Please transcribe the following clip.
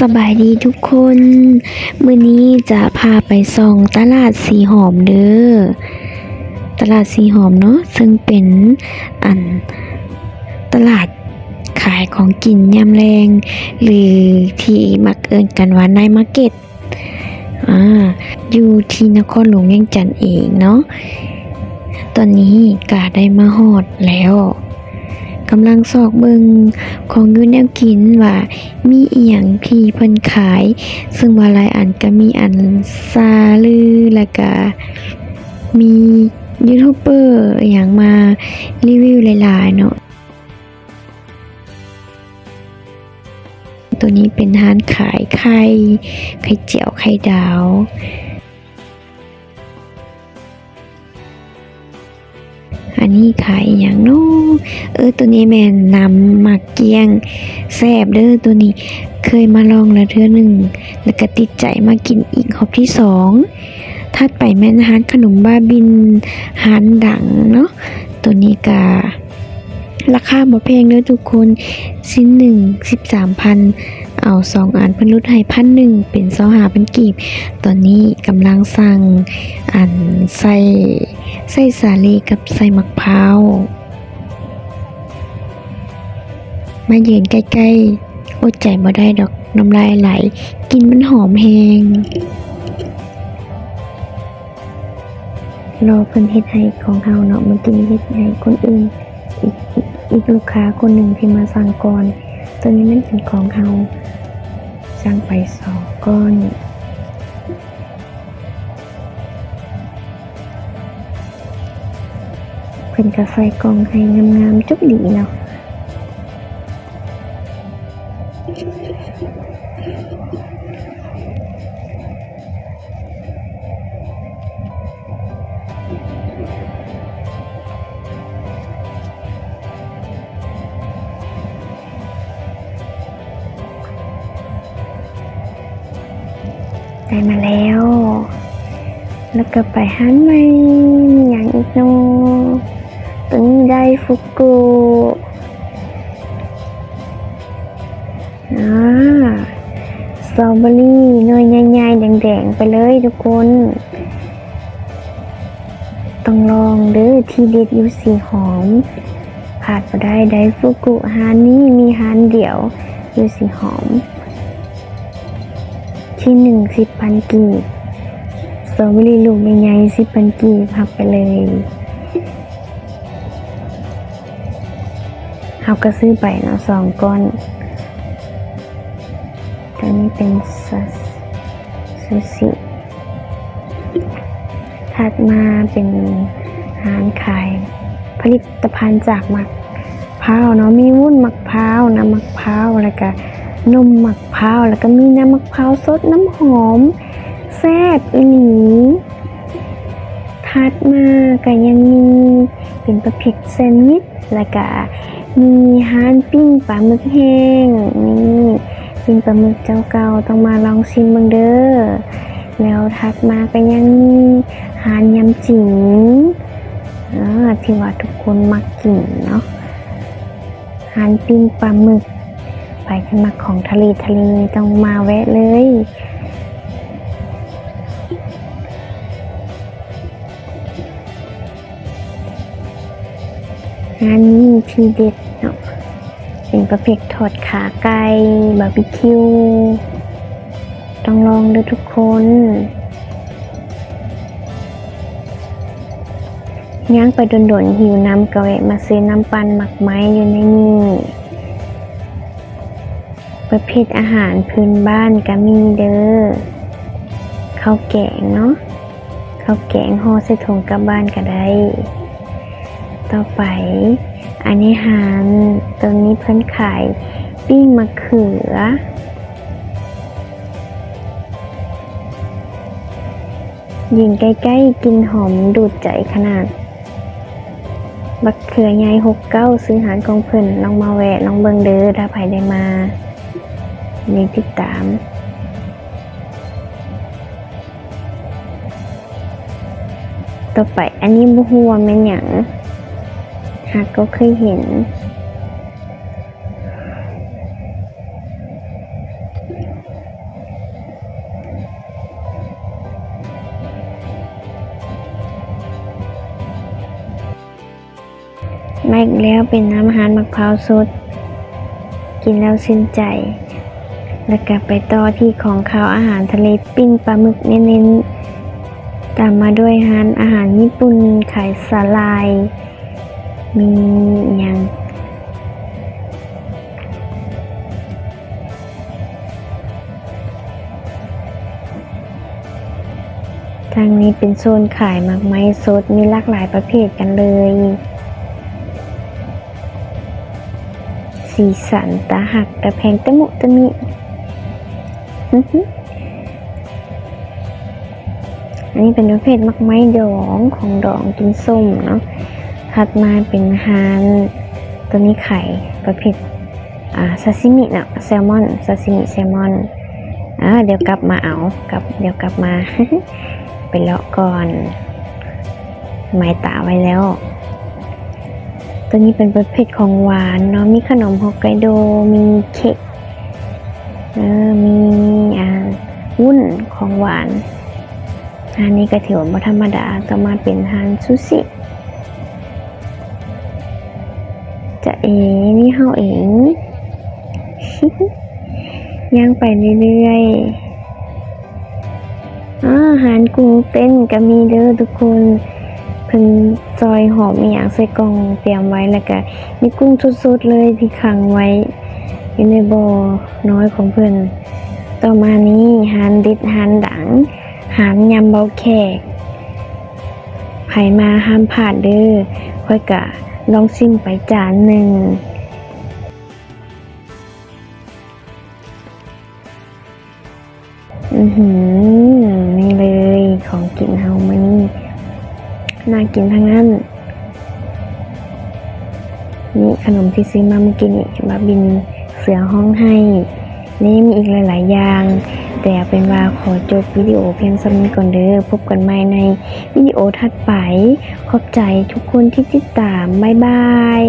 สบายดีทุกคน มื้อนี้จะพาไปส่องตลาดสีหอมเด้อ ตลาดสีหอมเนาะซึ่งเป็นอันตลาดขายของกินยามแรง หรือที่มักเอิ้นกันว่าในมาร์เก็ตอ่าอยู่ที่นครหลวงเวียงจันทน์เองเนาะตอนนี้ก็ได้มาฮอดแล้ว กำลังซอกเบิงของยู่แนวกินว่ามีอียงที่เพิ่นขาย ซึ่งว่าหลายอันก็มีอันซาลือแล้วก็มียูทูบเบอร์อย่างมารีวิวหลายๆเนาะตัวนี้เป็นร้านขายไข่ไข่เจียวไข่ดาวอันนี้ขายอย่างเน้ เออตัวนี้แม่นนำหมักเกียงแซ่บเด้อตัวนี้เคยมาลองแล้วเทื่อหนึ่งแล้วก็ติดใจมากินอีกรอบที่สองถัดไปแม่นร้านขนมบ้าบินร้านดังเนาะตัวนี้ก็ราคาบ่แพงเด้อทุกคนชิ้นหนึ่งสิบสามพันเอาสองอันพิ่นลดให้พันหนึ่งเป็นสอหาพันกีบ ตอนนี้กำลังสั่งอันใส่ใส่สาลีกับใส่มะพร้าว มายืนใกล้ๆอดใจบ่ได้ดอกน้ำลายไหลกินมันหอมแฮงรอเพิ่นเฮ็ดให้ของเฮาเนาะมันกินเฮ็ดให้คนอื่นอีกอีกอีกลูกค้าคนหนึ่งที่มาสั่งก่อนตัวนี้มันเป็นของเฮาสั่งไปสองก้อนเพิ่นก็ใส่กล่องให้งามๆจุกดีเนาะ ได้มาแล้ว แล้วก็ไปหันใหม่มีอย่างอีกนตัวนี้ไดฟุกุอ่าสตรอเบอรี่เนยใหญ่ๆแดงๆ ไปเลยทุกคน ต้องลองเด้อที่เด็ดอยู่สีหอมขาดบ่ได้ไดฟุกุฮานนี้มีฮานเดียวอยู่สีหอม ที่หนึ่งสิบพันกีบสตรอเบอรี่ลูกใหญ่ๆสิบพันกีบพับไปเลยเขาก็ซื้อไปเนาะสองก้อนตัวนี้เป็นซัสซูชิ ถัดมาเป็นร้านขายผลิตภัณฑ์จากมะพร้าวเนาะมีวุ้นมะพร้าวน้ำมะพร้าวแล้วก็นมมะพร้าวแล้วก็มีน้ำมะพร้าวสดน้ำหอมแซ่บอีหลีถัดมาก็ยังมีเป็นประเภทแซนด์วิชแล้วก็มีฮานปิ้งปลาหมึกแห้งนี่เปิ้งปลาหมึกเจ้าเก่าต้องมาลองชิมบิ่งเด้อ แล้วถัดมาก็ยังมีฮานยำจิ๋งที่ว่าทุกคนมักกินเนาะหารปิ้งปลาหมึก ไปกันมาของทะเลทะเลต้องมาแวะเลยงานนี้ทีเด็ดเนาะเป็นประเภททอดขาไก่บาร์บีคิว ต้องลองดูทุกคน ย่างไปโดนๆหิวน้ำกะแวะมาซื้อน้ำปั่นหมักไม้อยู่ในนี่ประเภทอาหารพื้นบ้านก็มีเด้อข้าวแกงเนาะข้าวแกงห่อใส่ถุงกลับบ้านก็ได้ ต่อไป อันนี้หารตรงนี้เพิ่นขายปิ้งมะเขือ ยิงใกล้ๆกินหอมดูดใจขนาด บักเขือใหญ่หกเก้าซื้อหารของเพิ่นลองมาแวะลองเบิงเด้อถ้าไผได้มามีติดตามต่อไปอันนี้บุหัวแม่นหยังหากก็เคยเห็น มาอีกแล้วเป็นน้ำอาหารมะพร้าวสด กินแล้วชื่นใจ แล้วก็ไปต่อที่ของข้าวอาหารทะเลปิ้งปลาหมึกเน้นๆ ตามมาด้วยอาหารอาหารญี่ปุ่นขายสาลาย มีอย่างทางนี้เป็นโซนขายหมากไม้สดมีหลากหลายประเภทกันเลย สีสันตาหักตะแพงตะมุตะมิอันนี้เป็นประเภทมักไม้ดองของดองกินส้มเนาะถัดมาเป็นอาหารตัวนี้ไข่ประเภทอ่าซาซิมิเนาะแซลมอนซาซิมิแซลมอนอ่าเดี๋ยวกลับมาเอากลับเดี๋ยวกลับมา ไปเลาะก่อนหมายตาไว้แล้ว ตัวนี้เป็นประเภทของหวานเนาะมีขนมฮอกไกโดมีเค้กเออมีอ่าวุ้นของหวานอันนี้ก็ถือว่าธรรมดาต่อมาเป็นทานซูชิจะเอ๋นี่เฮาเองย่างไปเรื่อยๆอาหารกุ้งเต้นก็มีเด้อทุกคนเพิ่น ซอยหอมอหย่างใส่กล่องเตรียมไว้แล้วก็มีกุ้งสดๆเลยที่ขังไว้อยู่ในบ่อน้อยของเพิ่อนต่อมานี้หานดิดหานดังหานยำเบาแขกไผมาห้ามพลาดเด้อค่อยกะลองชิมไปจานหนึ่งอือหือนี่เลยของกินเฮามานี่ น่ากินทั้งนั้น นี่ขนมที่ซื้อมาเมื่อกี้นี่บาบินเสือห้องให้ นี่มีอีกหลาย ๆ อย่าง แต่เป็นว่าขอจบวิดีโอเพียงสั้นก่อนเด้อ พบกันใหม่ในวิดีโอถัดไป ขอบใจทุกคนที่ติดตาม บ๊ายบาย